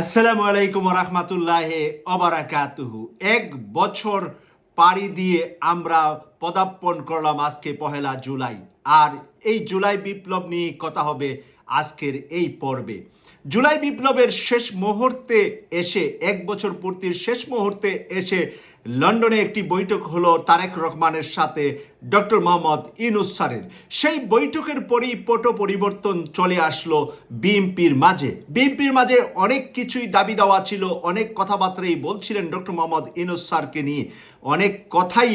আসসালামু আলাইকুম রহমতুল্লাহ অবরাকাতুহু এক বছর পাড়ি দিয়ে আমরা পদার্পণ করলাম আজকে পহেলা জুলাই। আর এই জুলাই বিপ্লব নিয়ে কথা হবে আজকের এই পর্বে। জুলাই বিপ্লবের শেষ মুহূর্তে এসে, এক বছর পূর্তির শেষ মুহূর্তে এসে লন্ডনে একটি বৈঠক হলো তারেক রহমানের সাথে ডক্টর মোহাম্মদ ইনুস স্যারের। সেই বৈঠকের পরই পট পরিবর্তন চলে আসলো বিএনপির মাঝে। বিএনপির মাঝে অনেক কিছুই দাবি দেওয়া ছিল, অনেক কথাবার্তাই বলছিলেন ডক্টর মোহাম্মদ ইনুস স্যারকে নিয়ে। অনেক কথাই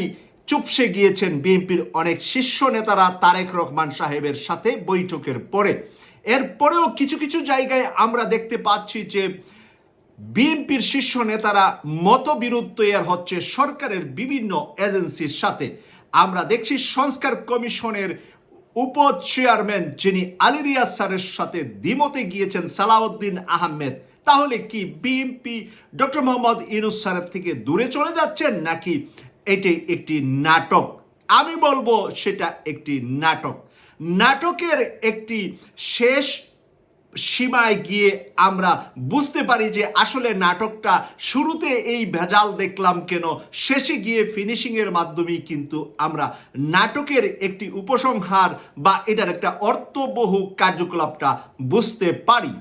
চুপসে গিয়েছেন বিএনপির অনেক শীর্ষ নেতারা তারেক রহমান সাহেবের সাথে বৈঠকের পরে। এরপরেও কিছু কিছু জায়গায় আমরা দেখতে পাচ্ছি যে বিএনপির শীর্ষ নেতারা মতবিরোধ তৈরি হচ্ছে সরকারের বিভিন্ন এজেন্সির সাথে। আমরা দেখছি সংস্কার কমিশনের উপ চেয়ারম্যান যিনি আলিরিয়া স্যারের সাথে দ্বিমতে গিয়েছেন সালাউদ্দিন আহমেদ। তাহলে কি বিএনপি ডক্টর মোহাম্মদ ইনুস স্যারের থেকে দূরে চলে যাচ্ছেন নাকি এটি একটি নাটক? আমি বলব সেটা একটি নাটক। নাটকের একটি শেষ সীমায় গিয়ে আমরা বুঝতে পারি যে আসলে নাটকটা শুরুতে এই ভেজাল দেখলাম কেন, শেষে গিয়ে ফিনিশিংয়ের মাধ্যমেই কিন্তু আমরা নাটকের একটি উপসংহার বা এটার একটা অর্থবহু কার্যকলাপটা বুঝতে পারি।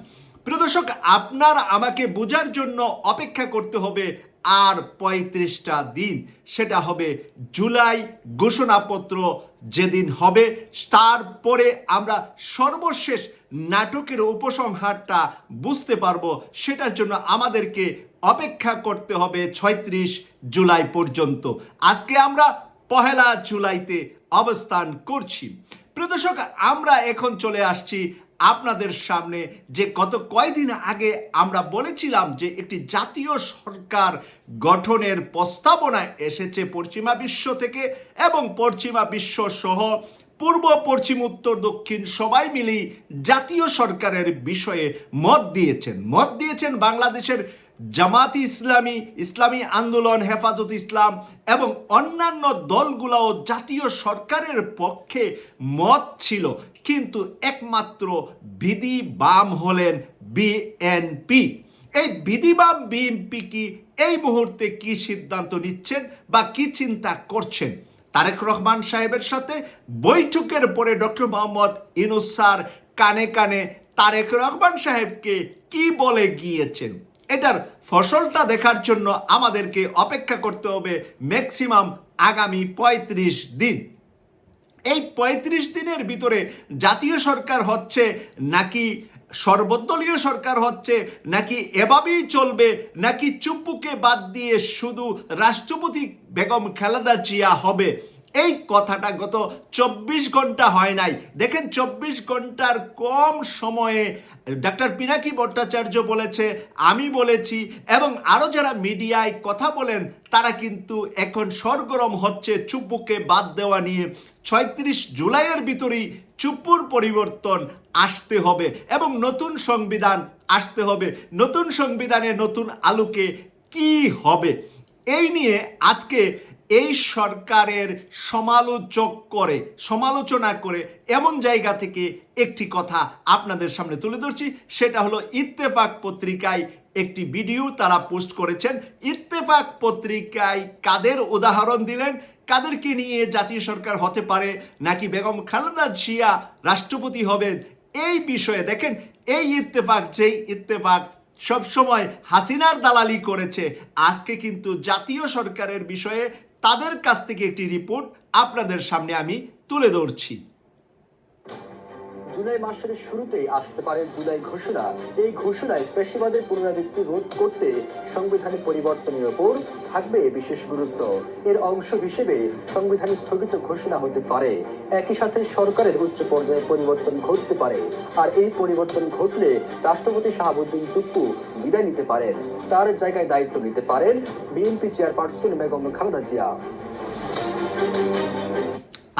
প্রিয় দর্শক, আপনার আমাকে বোঝার জন্য অপেক্ষা করতে হবে আর পঁয়ত্রিশটা দিন। সেটা হবে জুলাই ঘোষণাপত্র যেদিন হবে। তারপরে আমরা সর্বশেষ নাটকের উপসংহারটা বুঝতে পারব, সেটার জন্য আমাদেরকে অপেক্ষা করতে হবে ছয়ত্রিশ জুলাই পর্যন্ত। আজকে আমরা পহেলা জুলাইতে অবস্থান করছি। প্রদর্শক আমরা এখন চলে আসছি আপনাদের সামনে যে গত কয়দিন আগে আমরা বলেছিলাম যে একটি জাতীয় সরকার গঠনের প্রস্তাবনা এসেছে পশ্চিমা বিশ্ব থেকে এবং পশ্চিমা বিশ্ব সহ পূর্ব, পশ্চিম, উত্তর, দক্ষিণ সবাই মিলেই জাতীয় সরকারের বিষয়ে মত দিয়েছেন। মত দিয়েছেন বাংলাদেশের জামাতি ইসলামী ইসলামী আন্দোলন, হেফাজত ইসলাম এবং অন্যান্য দলগুলোও জাতীয় সরকারের পক্ষে মত ছিল। কিন্তু একমাত্র বিধি বাম হলেন বিএনপি। এই বিধি বাম বিএনপি কি এই মুহূর্তে কি সিদ্ধান্ত নিচ্ছেন বা কি চিন্তা করছেন? তারেক রহমান সাহেবের সাথে বৈঠকের পরে ডক্টর মোহাম্মদ ইনুস স্যার কানে কানে তারেক রহমান সাহেবকে কি বলে গিয়েছেন? এটার ফসলটা দেখার জন্য আমাদেরকে অপেক্ষা করতে হবে ম্যাক্সিমাম আগামী পঁয়ত্রিশ দিন। এই পঁয়ত্রিশ দিনের ভিতরে জাতীয় সরকার হচ্ছে নাকি সর্বদলীয় সরকার হচ্ছে নাকি এভাবেই চলবে, নাকি চুপ্পুকে বাদ দিয়ে শুধু রাষ্ট্রপতি বেগম খালেদা জিয়া হবে? এই কথাটা গত চব্বিশ ঘণ্টা হয় নাই। দেখেন চব্বিশ ঘণ্টার কম সময়ে ডাক্তার পিনাকি ভট্টাচার্য বলেছে, আমি বলেছি, এবং আরও যারা মিডিয়ায় কথা বলেন, তারা কিন্তু এখন সরগরম হচ্ছে চুপ্পুকে বাদ দেওয়া নিয়ে। ছয়ত্রিশ জুলাইয়ের ভিতরেই চুপ্পুর পরিবর্তন আসতে হবে এবং নতুন সংবিধান আসতে হবে। নতুন সংবিধানে নতুন আলোকে কি হবে? এই নিয়ে আজকে এই সরকারের সমালোচক করে, সমালোচনা করে এমন জায়গা থেকে একটি কথা আপনাদের সামনে তুলে ধরছি। সেটা হলো ইত্তেফাক পত্রিকায় একটি ভিডিও তারা পোস্ট করেছেন। ইত্তেফাক পত্রিকায় কাদের উদাহরণ দিলেন? কাদেরকে নিয়ে জাতীয় সরকার হতে পারে নাকি বেগম খালেদা জিয়া রাষ্ট্রপতি হবেন? এই বিষয়ে দেখেন, এই ইত্তেফাক, যেই ইত্তেফাক সবসময় হাসিনার দালালি করেছে, আজকে কিন্তু জাতীয় সরকারের বিষয়ে তাদের কাছ থেকে একটি রিপোর্ট আপনাদের সামনে আমি তুলে ধরছি। জুলাই মাসের শুরুতেই আসতে পারে জুলাই ঘোষণা। এই ঘোষণায় পেশিবাদের পুনরাবৃত্তি রোধ করতে সংবিধানে পরিবর্তনের ওপর থাকবে বিশেষ গুরুত্ব। এর অংশ হিসেবে সংবিধান স্থগিত ঘোষণা হতে পারে। একই সাথে সরকারের উচ্চ পর্যায়ে পরিবর্তন ঘটতে পারে। আর এই পরিবর্তন ঘটলে রাষ্ট্রপতি শাহাবুদ্দিন চুপ্পু বিদায় নিতে পারেন। তার জায়গায় দায়িত্ব নিতে পারেন বিএনপি চেয়ারপারসন বেগম খালেদা জিয়া।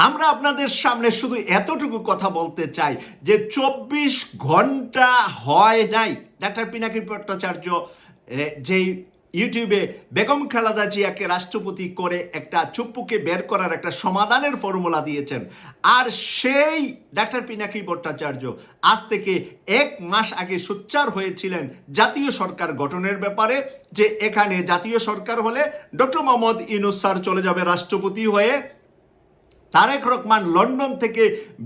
আমরা আপনাদের সামনে শুধু এতটুকু কথা বলতে চাই যে চব্বিশ ঘণ্টা হয় নাই। ডাক্তার পিনাকি ভট্টাচার্য যেই ইউটিউবে বেগম খালেদা জিয়াকে রাষ্ট্রপতি করে একটা চুপ্পুকে বের করার একটা সমাধানের ফর্মুলা দিয়েছেন, আর সেই ডাক্তার পিনাকি ভট্টাচার্য আজ থেকে এক মাস আগে সোচ্চার হয়েছিলেন জাতীয় সরকার গঠনের ব্যাপারে, যে এখানে জাতীয় সরকার হলে ডক্টর মোহাম্মদ ইনুস স্যার চলে যাবে রাষ্ট্রপতি হয়ে। তারেক রহমান লন্ডন থেকে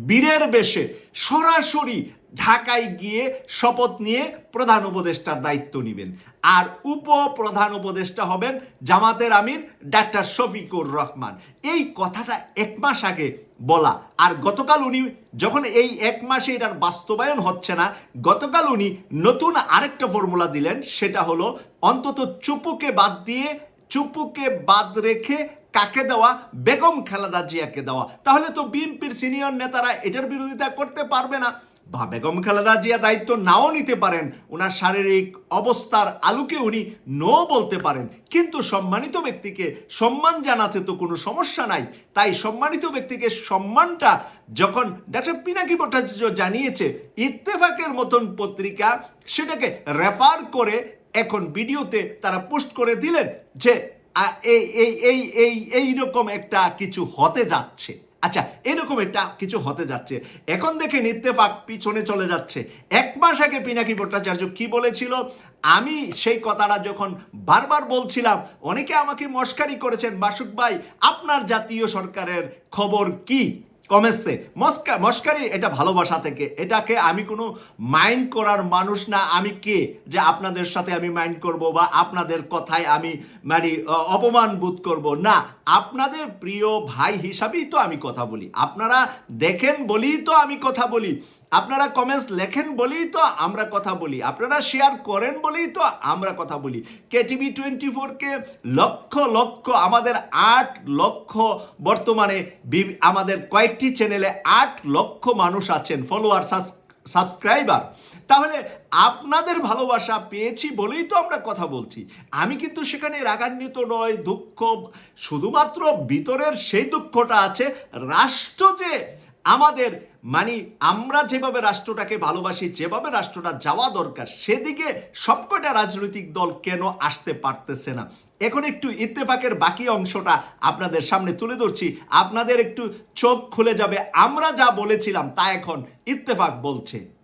বীরের বেশে সরাসরি ঢাকায় গিয়ে শপথ নিয়ে প্রধান উপদেষ্টার দায়িত্ব নেবেন। আর উপ প্রধান উপদেষ্টা হবেন জামাতের আমির ডাক্তার শফিকুর রহমান। এই কথাটা এক মাস আগে বলা। আর গতকাল উনি যখন এই এক মাসে এটার বাস্তবায়ন হচ্ছে না, গতকাল উনি নতুন আরেকটা ফর্মুলা দিলেন, সেটা হলো অন্তত চুপুকে বাদ দিয়ে, চুপুকে বাদ রেখে কাকে দেওয়া? বেগম খালেদা জিয়াকে দেওয়া। তাহলে তো বিএনপির সিনিয়র নেতারা এটার বিরোধিতা করতে পারবে না। বা বেগম খালেদা জিয়া দায়িত্ব নাও নিতে পারেন। ওনার শারীরিক অবস্থার আলোকে উনি নো বলতে পারেন। কিন্তু সম্মানিত ব্যক্তিকে সম্মান জানাতে তো কোনো সমস্যা নাই। তাই সম্মানিত ব্যক্তিকে সম্মানটা যখন ডাক্তার পিনাকি ভট্টাচার্য জানিয়েছে, ইত্তেফাকের মতন পত্রিকা সেটাকে রেফার করে এখন ভিডিওতে তারা পোস্ট করে দিলেন যে এই এই এই এই, এইরকম একটা কিছু হতে যাচ্ছে। আচ্ছা এরকম একটা কিছু হতে যাচ্ছে। এখন দেখে নিত্য পাক পিছনে চলে যাচ্ছে। এক মাস আগে পিনাকি ভট্টাচার্য কি বলেছিল? আমি সেই কথাটা যখন বারবার বলছিলাম, অনেকে আমাকে মস্কারি করেছেন বাসুক ভাই, আপনার জাতীয় সরকারের খবর কি? কমেছে। মস্কা, মস্কারি, এটা ভালোবাসা থেকে। এটাকে আমি কোনো মাইন্ড করার মানুষ না। আমি কে? যে আপনাদের সাথে আমি মাইন্ড করব বা আপনাদের কথায় আমি মানে অপমান বোধ করব। না, আপনাদের প্রিয় ভাই হিসাবেই তো আমি কথা বলি। আপনারা দেখেন বলেই তো আমি কথা বলি। আপনারা কমেন্টস লেখেন বলেই তো আমরা কথা বলি। আপনারা শেয়ার করেন বলেই তো আমরা কথা বলি। কে টিভি টোয়েন্টি ফোরকে লক্ষ লক্ষ, আমাদের আট লক্ষ বর্তমানে আমাদের কয়েকটি চ্যানেলে আট লক্ষ মানুষ আছেন ফলোয়ার সাবস্ক্রাইবার তাহলে আপনাদের ভালোবাসা পেয়েছি বলেই তো আমরা কথা বলছি। আমি কিন্তু সেখানে রাগান্বিত নয়, দুঃখ, শুধুমাত্র ভিতরের সেই দুঃখটা আছে, রাষ্ট্র যে আমাদের মানে আমরা যেভাবে রাষ্ট্রটাকে ভালোবাসি, যেভাবে রাষ্ট্রটা যাওয়া দরকার, সেদিকে সবকটা রাজনৈতিক দল কেন আসতে পারতেছে না? এখন একটু ইত্তেফাকের বাকি অংশটা আপনাদের সামনে তুলে ধরছি। আপনাদের একটু চোখ খুলে যাবে। আমরা যা বলেছিলাম তা এখন ইত্তেফাক বলছে।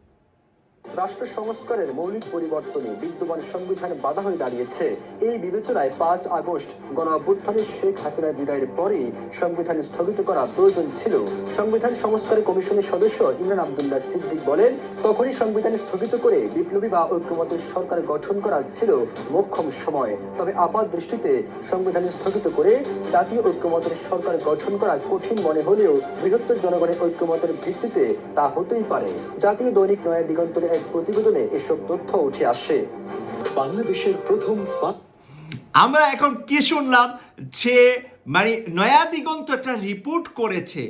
রাষ্ট্র সংস্কারের মৌলিক পরিবর্তনে বিদ্যমান সংবিধান বাধা হয়ে দাঁড়িয়েছে। এই বিবেচনায় পাঁচ আগস্ট গণ অভ্যুত্থানের শেখ হাসিনার বিদায়ের পরে সংবিধান স্থগিত করা প্রয়োজন ছিল। সংবিধান সংস্কার কমিশনের সদস্য ইমরান আবদুল্লাহ সিদ্দিক বলেন, তখনই সংবিধান স্থগিত করে বিপ্লবী বা ঐক্যমতের সরকার গঠন করা ছিল মোক্ষম সময়। তবে আপাত দৃষ্টিতে সংবিধান স্থগিত করে জাতীয় ঐক্যমতের সরকার গঠন করা কঠিন মনে হলেও বৃহত্তর জনগণের ঐক্যমতের ভিত্তিতে তা হতেই পারে। জাতীয় দৈনিক নয়া দিগন্তের এক প্রতিবেদনে এসব তথ্য উঠে আসে। বাংলাদেশের প্রথম আমরা এখন কি শুনলাম? যে মানে নয়া দিগন্ত একটা রিপোর্ট করেছে।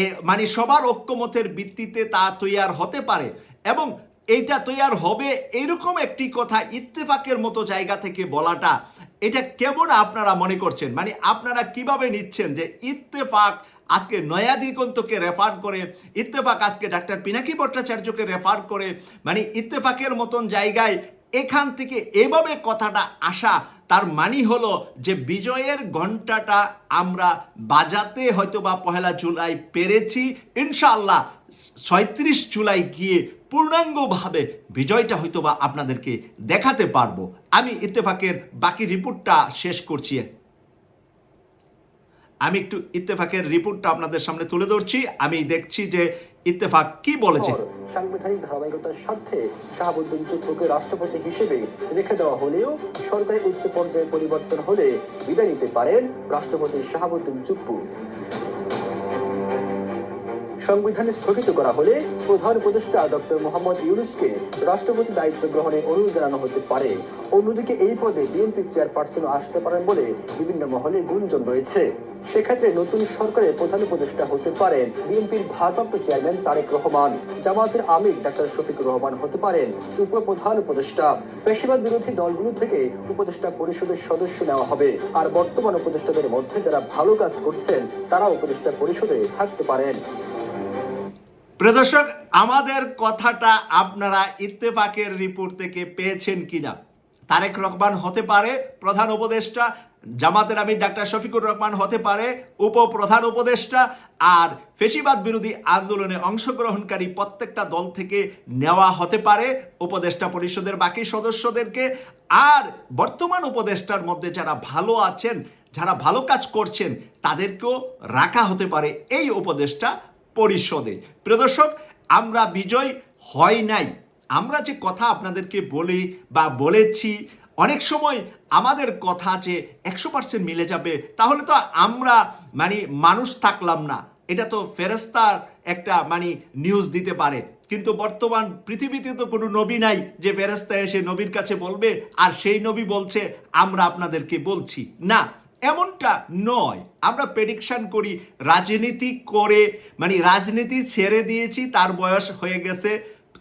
এ মানে সবার ঐক্যমতের ভিত্তিতে তা তৈয়ার হতে পারে এবং এইটা তৈয়ার হবে এরকম একটি কথা ইত্তেফাকের মতো জায়গা থেকে বলাটা, এটা কেমন আপনারা মনে করছেন? মানে আপনারা কীভাবে নিচ্ছেন যে ইত্তেফাক আজকে নয়া দিগন্তকে রেফার করে, ইত্তেফাক আজকে ডাক্তার পিনাকি ভট্টাচার্যকে রেফার করে মানে ইত্তেফাকের মতন জায়গায় এখান থেকে এভাবে কথাটা আসা, তার মানি হলো যে বিজয়ের ঘন্টাটা আমরা বাজাতে হয়তো বা পহেলা জুলাই পেরেছি, ইনশাআল্লাহ ছয়ত্রিশ জুলাই গিয়ে পূর্ণাঙ্গভাবে বিজয়টা হয়তো বা আপনাদেরকে দেখাতে পারব। আমি ইত্তেফাকের বাকি রিপোর্টটা শেষ করছি। আমি একটু ইত্তেফাকের রিপোর্টটা আপনাদের সামনে তুলে ধরছি। আমি দেখছি যে ইত্তেফাক কি বলেছে। সাংবিধানিক ধারাবাহিকতার স্বার্থে শাহাবুদ্দিন চুপ্পুকে রাষ্ট্রপতি হিসেবে রেখে দেওয়া হলেও সরকারি উচ্চ পর্যায়ে পরিবর্তন হলে বিদায় নিতে পারেন রাষ্ট্রপতি শাহাবুদ্দিন চুপ্পু সংবিধান স্থগিত করা হলে প্রধান উপদেষ্টা ডক্টর মোহাম্মদ ইউনুসকে রাষ্ট্রপতি দায়িত্ব গ্রহণে অনুরোধ জানানো হতে পারে। অন্যদিকে এই পদে বিএনপি চেয়ারপারসন আসতে পারেন বলে বিভিন্ন মহলে গুঞ্জন রয়েছে। সেক্ষেত্রে নতুন সরকারের প্রধান উপদেষ্টা হতে পারেন বিএনপির ভারপ্রাপ্ত চেয়ারম্যান তারেক রহমান, জামাতের আমির ডাক্তার শফিকুর রহমান হতে পারেন উপপ্রধান উপদেষ্টা। পেশিবাদ বিরোধী দলগুলো থেকে উপদেষ্টা পরিষদের সদস্য নেওয়া হবে। আর বর্তমান উপদেষ্টাদের মধ্যে যারা ভালো কাজ করছেন, তারা উপদেষ্টা পরিষদে থাকতে পারেন। প্রদর্শক আমাদের কথাটা আপনারা ইত্তেফাকের রিপোর্ট থেকে পেয়েছেন কিনা? তারেক রহমান হতে পারে প্রধান উপদেষ্টা, জামাতের আমির ডাক্তার শফিকুর রহমান হতে পারে উপপ্রধান উপদেষ্টা, আর ফেসিবাদ বিরোধী আন্দোলনে অংশগ্রহণকারী প্রত্যেকটা দল থেকে নেওয়া হতে পারে উপদেষ্টা পরিষদের বাকি সদস্যদেরকে। আর বর্তমান উপদেষ্টার মধ্যে যারা ভালো আছেন, যারা ভালো কাজ করছেন, তাদেরকেও রাখা হতে পারে এই উপদেষ্টা পরিষদে। প্রিয় দর্শক, আমরা বিজয় হয় নাই। আমরা যে কথা আপনাদেরকে বলি বা বলেছি, অনেক সময় আমাদের কথা যে একশো পার্সেন্ট মিলে যাবে, তাহলে তো আমরা মানে মানুষ থাকলাম না। এটা তো ফেরেস্তার একটা মানে নিউজ দিতে পারে। কিন্তু বর্তমান পৃথিবীতে তো কোনো নবী নাই যে ফেরেস্তা এসে নবীর কাছে বলবে, আর সেই নবী বলছে, আমরা আপনাদেরকে বলছি। না এমনটা নয়। আমরা প্রেডিকশন করি, রাজনীতি করে মানে রাজনীতি ছেড়ে দিয়েছি, তার বয়স হয়ে গেছে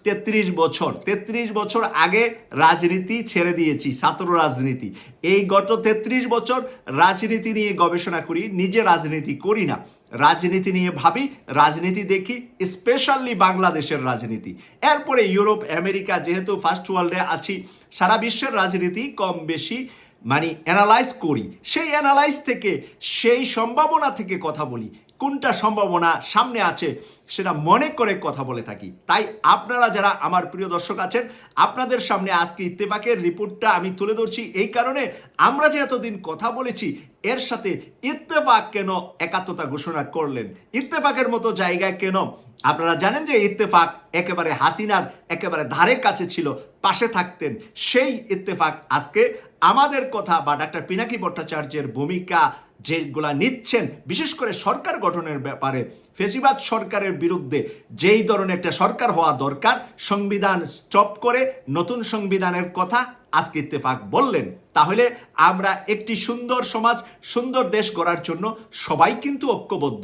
তেত্রিশ বছর। তেত্রিশ বছর আগে রাজনীতি ছেড়ে দিয়েছি, ছাত্র রাজনীতি। এই গত তেত্রিশ বছর রাজনীতি নিয়ে গবেষণা করি, নিজে রাজনীতি করি না। রাজনীতি নিয়ে ভাবি, রাজনীতি দেখি স্পেশালি বাংলাদেশের রাজনীতি। এরপরে ইউরোপ, আমেরিকা, যেহেতু ফার্স্ট ওয়ার্ল্ডে আছি, সারা বিশ্বের রাজনীতি কম বেশি মানে অ্যানালাইজ করি, সেই অ্যানালাইজ থেকে, সেই সম্ভাবনা থেকে কথা বলি। কোনটা সম্ভাবনা সামনে আছে সেটা মনে করে কথা বলে থাকি। তাই আপনারা যারা আমার প্রিয় দর্শক আছেন, আপনাদের সামনে আজকে ইত্তেফাকের রিপোর্টটা আমি তুলে ধরছি। এই কারণে আমরা যে এতদিন কথা বলেছি, এর সাথে ইত্তেফাক কেন একাত্মতা ঘোষণা করলেন? ইত্তেফাকের মতো জায়গায় কেন? আপনারা জানেন যে ইত্তেফাক একেবারে হাসিনার একেবারে ধারে কাছে ছিল, পাশে থাকতেন। সেই ইত্তেফাক আজকে আমাদের কথা বা ডাক্তার পিনাকি ভট্টাচার্যের ভূমিকা যেগুলা নিচ্ছেন, বিশেষ করে সরকার গঠনের ব্যাপারে, ফেসিবাদ সরকারের বিরুদ্ধে যেই ধরনের একটা সরকার হওয়া দরকার, সংবিধান স্টপ করে নতুন সংবিধানের কথা আজকে ইত্তেফাক বললেন। তাহলে আমরা একটি সুন্দর সমাজ, সুন্দর দেশ গড়ার জন্য সবাই কিন্তু ঐক্যবদ্ধ।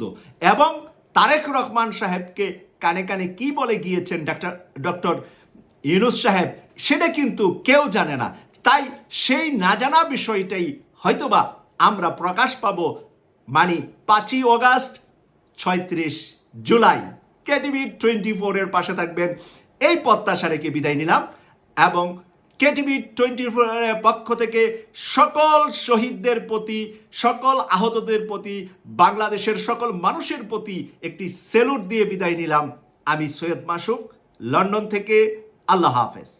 এবং তারেক রহমান সাহেবকে কানে কানে কি বলে গিয়েছেন ডাক্তার, ডক্টর ইউনুস সাহেব, সেটা কিন্তু কেউ জানে না। তাই সেই না জানা বিষয়টাই হয়তোবা আমরা প্রকাশ পাব মানে পাঁচই অগাস্ট, ছয়ত্রিশ জুলাই। কেটিভি টোয়েন্টি ফোরের পাশে থাকবেন। এই প্রত্যাশা রেখে বিদায় নিলাম এবং কেটিভি টোয়েন্টি ফোরের পক্ষ থেকে সকল শহীদদের প্রতি, সকল আহতদের প্রতি, বাংলাদেশের সকল মানুষের প্রতি একটি সেলুট দিয়ে বিদায় নিলাম। আমি সৈয়দ মাসুক, লন্ডন থেকে আল্লাহ হাফেজ।